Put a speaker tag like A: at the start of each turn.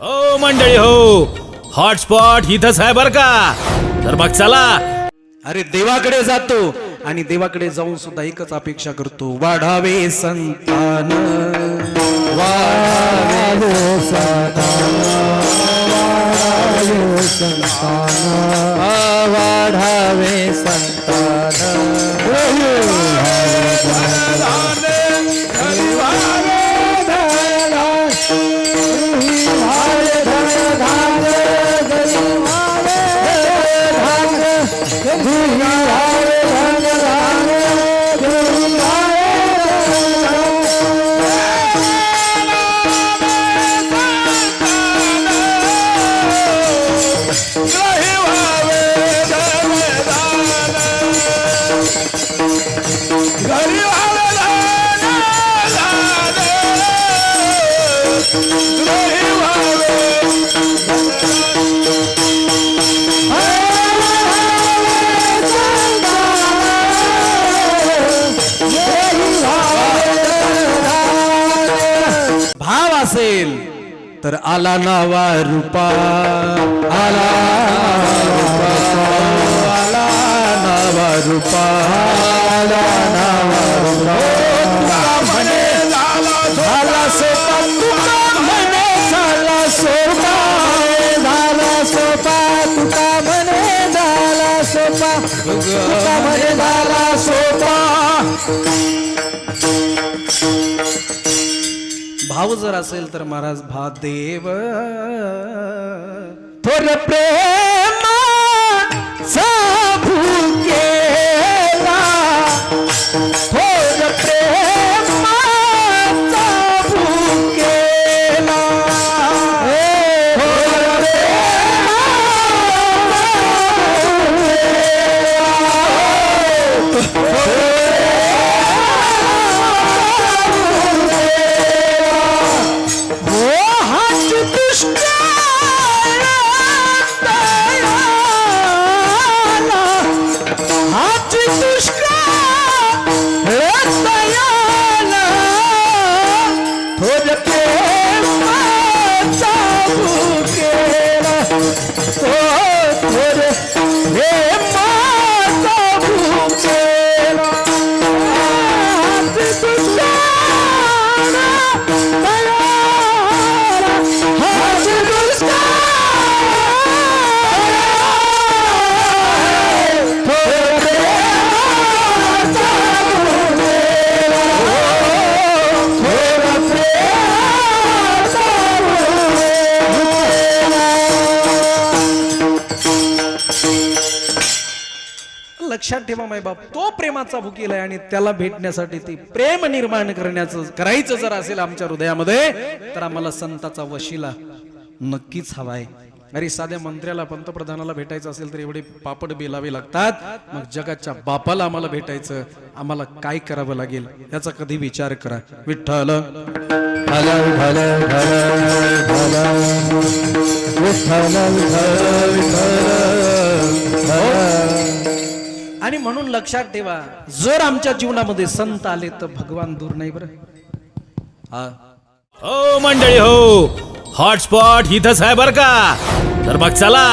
A: हो मंडळी हो. हॉटस्पॉट इथंच आहे बर का? तर मग चला.
B: अरे देवाकडे जातो आणि देवाकडे जाऊन सुद्धा एकच अपेक्षा करतो. वाढावे संतान. वाढावे वाढावे संतान. भाव असेल तर आला नावा रूपा. आला आला नावा रूपा. आला नावा रूपा. झाला सोपा. तुका म्हणे झाला सोपा. झाला सोपा. तुका म्हणे झाला सोपा. तुका म्हणे झाला सोपा. भाव जर असेल तर महाराज भादेव. थोर प्रेम भुकेला थोर प्रेम लक्षात ठेवा माय बाप. तो प्रेमाचा भुकील आहे आणि त्याला भेटण्यासाठी ती प्रेम निर्माण करण्याचं करायचं जर असेल आमच्या हृदयामध्ये तर आम्हाला संताचा वशिला नक्कीच हवाय. अरे साध्या मंत्र्याला पंतप्रधानाला भेटायचं असेल तर एवढे पापड बेलावे लागतात. मग जगाच्या बापाला आम्हाला भेटायचं. आम्हाला काय करावं लागेल याचा कधी विचार करा. विठ्ठल. विठ्ठल. आणि म्हणून लक्षात ठेवा जर आमच्या जीवनामध्ये संत आले तर भगवान दूर नाही बरं. हा.
A: हो मंडळी हो. हॉटस्पॉट इथंच आहे बर का? तर मग चला